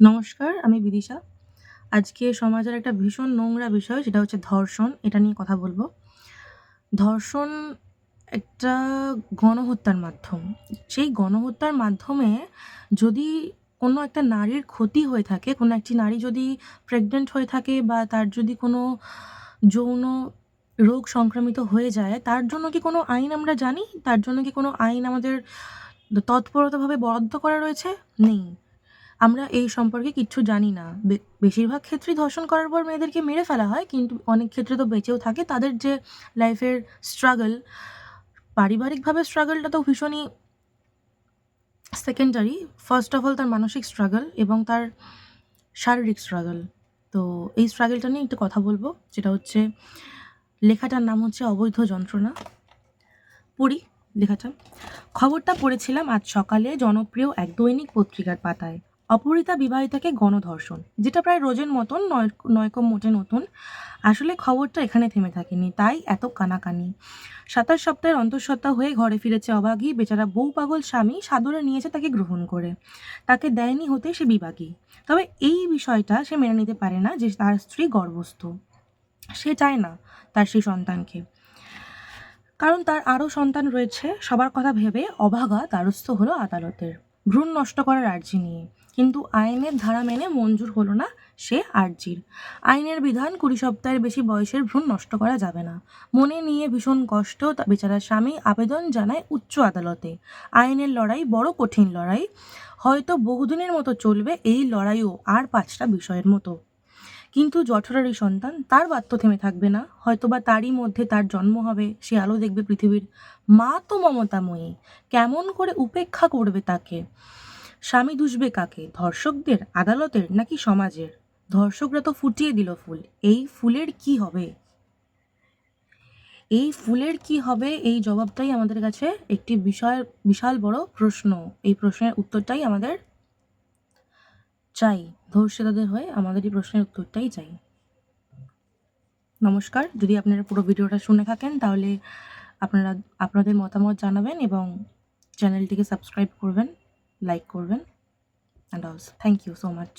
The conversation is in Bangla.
নমস্কার, আমি বিদিশা। আজকে সমাজের একটা ভীষণ নোংরা বিষয়, সেটা হচ্ছে ধর্ষণ, এটা নিয়ে কথা বলব। ধর্ষণ একটা গণহত্যার মাধ্যম। সেই গণহত্যার মাধ্যমে যদি কোনো একটা নারীর ক্ষতি হয়ে থাকে, কোনো একটি নারী যদি প্রেগনেন্ট হয়ে থাকে বা তার যদি কোনো যৌন রোগ সংক্রামিত হয়ে যায়, তার জন্য কি কোনো আইন আমরা জানি? তার জন্য কি কোনো আইন আমাদের তৎপরতাভাবে বরাদ্দ করা রয়েছে? নেই। আমরা এই সম্পর্কে কিচ্ছু জানি না। বেশিরভাগ ক্ষেত্রেই ধর্ষণ করার পর মেয়েদেরকে মেরে ফেলা হয়, কিন্তু অনেক ক্ষেত্রে তো বেঁচেও থাকে। তাদের যে লাইফের স্ট্রাগল পারিবারিকভাবে স্ট্রাগলটা তো ভীষণই সেকেন্ডারি ফার্স্ট অফ অল তার মানসিক স্ট্রাগল এবং তার শারীরিক স্ট্রাগল তো এই স্ট্রাগলটা নিয়ে একটু কথা বলব, যেটা হচ্ছে, লেখাটার নাম হচ্ছে অবৈধ যন্ত্রণা। পড়ি লেখাটা। খবরটা পড়েছিলাম আজ সকালে, জনপ্রিয় এক দৈনিক পত্রিকার পাতায়। অপহৃতা বিবাহিতাকে গণধর্ষণ, যেটা প্রায় রোজের মতন নয় নয়কম মোটে নতুন। আসলে খবরটা এখানে থেমে থাকেনি, তাই এত কানাকানি। সাতাশ সপ্তাহের অন্তঃসত্ত্বা হয়ে ঘরে ফিরেছে অবাগী বেচারা বউ পাগল স্বামী সাদরে নিয়েছে তাকে গ্রহণ করে। তাকে দেয়নি হতে সে বিবাগী তবে এই বিষয়টা সে মেনে নিতে পারে না যে তার স্ত্রী গর্ভস্থ। সে চায় না তার সেই সন্তানকে। কারণ তার আরও সন্তান রয়েছে, সবার কথা ভেবে অভাগা দ্বারস্থ হলো আদালতের। ভ্রূণ নষ্ট করার আর্জি নিয়ে। কিন্তু আইনের ধারা মেনে মঞ্জুর হলো না সে আর্জির। আইনের বিধান কুড়ি সপ্তাহের বেশি বয়সের ভ্রূণ নষ্ট করা যাবে না। মনে নিয়ে ভীষণ কষ্ট বেচারা স্বামী আবেদন জানায় উচ্চ আদালতে। আইনের লড়াই বড় কঠিন লড়াই। হয়তো বহুদিনের মতো চলবে এই লড়াইও আর পাঁচটা বিষয়ের মতো। কিন্তু জঠরের এই সন্তান তার বাত্য থেমে থাকবে না। হয়তোবা তারই মধ্যে তার জন্ম হবে, সে আলো দেখবে পৃথিবীর মা তো মমতাময়ী। কেমন করে উপেক্ষা করবে তাকে? স্বামী দুষবে কাকে? ধর্ষকদের, আদালতের নাকি সমাজের? ধর্ষকরা তো ফুটিয়ে দিল ফুল। এই ফুলের কি হবে? এই ফুলের কি হবে? এই জবাবটাই আমাদের কাছে একটি বিষয়, বিশাল বড় প্রশ্ন। এই প্রশ্নের উত্তরটাই আমাদের চাই। ধর্ষিতাদের হয়ে আমাদের এই প্রশ্নের উত্তরটাই চাই। নমস্কার, যদি আপনারা পুরো ভিডিওটা শুনে থাকেন, তাহলে আপনারা, আপনাদের মতামত জানাবেন এবং চ্যানেলটিকে সাবস্ক্রাইব করবেন, লাইক করবেন অ্যান্ড অলস থ্যাংক ইউ সো মাচ